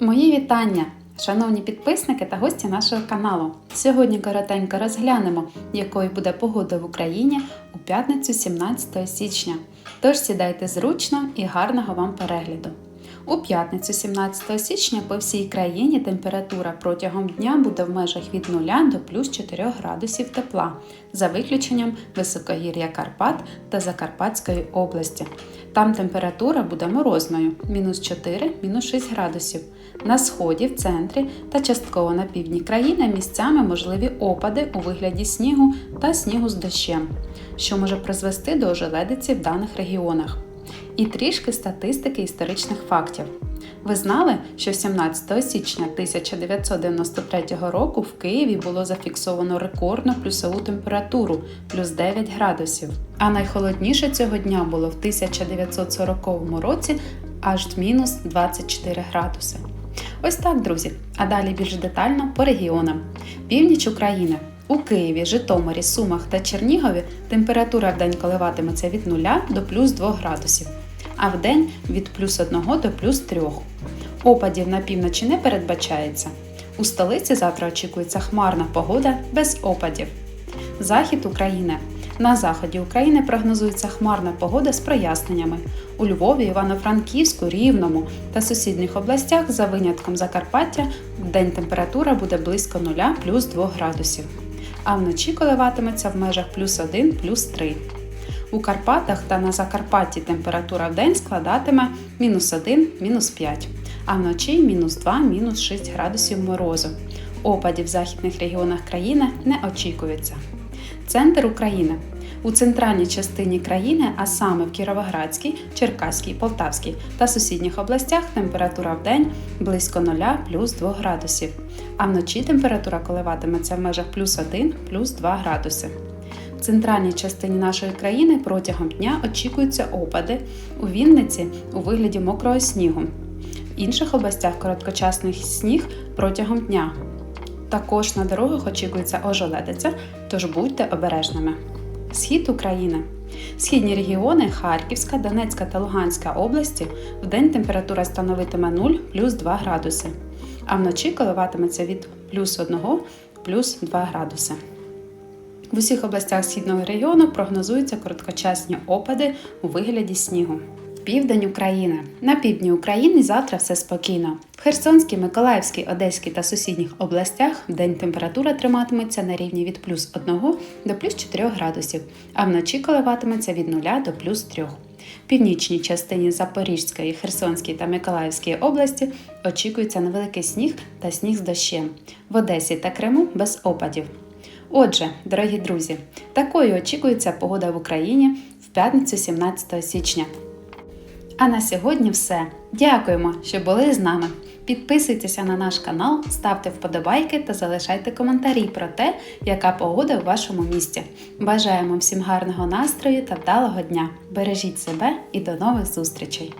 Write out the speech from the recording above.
Мої вітання, шановні підписники та гості нашого каналу. Сьогодні коротенько розглянемо, якою буде погода в Україні у п'ятницю 17 січня. Тож сідайте зручно і гарного вам перегляду. У п'ятницю 17 січня по всій країні температура протягом дня буде в межах від 0 до плюс 4 градусів тепла, за виключенням високогір'я Карпат та Закарпатської області. Там температура буде морозною мінус 4, мінус 6 градусів. На сході, в центрі та частково на півдні країни місцями можливі опади у вигляді снігу та снігу з дощем, що може призвести до ожеледиці в даних регіонах. І трішки статистики історичних фактів. Ви знали, що 17 січня 1993 року в Києві було зафіксовано рекордну плюсову температуру плюс 9 градусів. А найхолодніше цього дня було в 1940 році аж мінус 24 градуси. Ось так, друзі. А далі більш детально по регіонам. Північ України. У Києві, Житомирі, Сумах та Чернігові температура в день коливатиметься від 0 до плюс 2 градусів, а в день від плюс 1 до плюс 3. Опадів на півночі не передбачається. У столиці завтра очікується хмарна погода без опадів. Захід України. На заході України прогнозується хмарна погода з проясненнями. У Львові, Івано-Франківську, Рівному та сусідніх областях за винятком Закарпаття в день температура буде близько 0 плюс 2 градусів, а вночі коливатиметься в межах плюс 1 плюс 3. У Карпатах та на Закарпатті температура в день складатиме мінус 1 мінус 5, а вночі мінус 2 мінус 6 градусів морозу. Опадів в західних регіонах країни не очікується. Центр України. У центральній частині країни, а саме в Кіровоградській, Черкаській, Полтавській та сусідніх областях температура в день близько 0 плюс 2 градусів, а вночі температура коливатиметься в межах плюс 1 плюс 2 градуси. В центральній частині нашої країни протягом дня очікуються опади у Вінниці у вигляді мокрого снігу. В інших областях короткочасний сніг протягом дня. Також на дорогах очікується ожеледиця, тож будьте обережними. Схід України. Східні регіони Харківська, Донецька та Луганська області в день температура становитиме 0 плюс 2 градуси, а вночі коливатиметься від плюс 1 плюс 2 градуси. В усіх областях східного регіону прогнозуються короткочасні опади у вигляді снігу. Південь України. На півдні України завтра все спокійно. В Херсонській, Миколаївській, Одеській та сусідніх областях в день температура триматиметься на рівні від плюс 1 до плюс 4 градусів, а вночі коливатиметься від 0 до плюс 3. В північній частині Запорізької, Херсонської та Миколаївської області очікується невеликий сніг та сніг з дощем. В Одесі та Криму без опадів. Отже, дорогі друзі, такою очікується погода в Україні в п'ятницю 17 січня. А на сьогодні все. Дякуємо, що були з нами. Підписуйтеся на наш канал, ставте вподобайки та залишайте коментарі про те, яка погода у вашому місті. Бажаємо всім гарного настрою та вдалого дня. Бережіть себе і до нових зустрічей!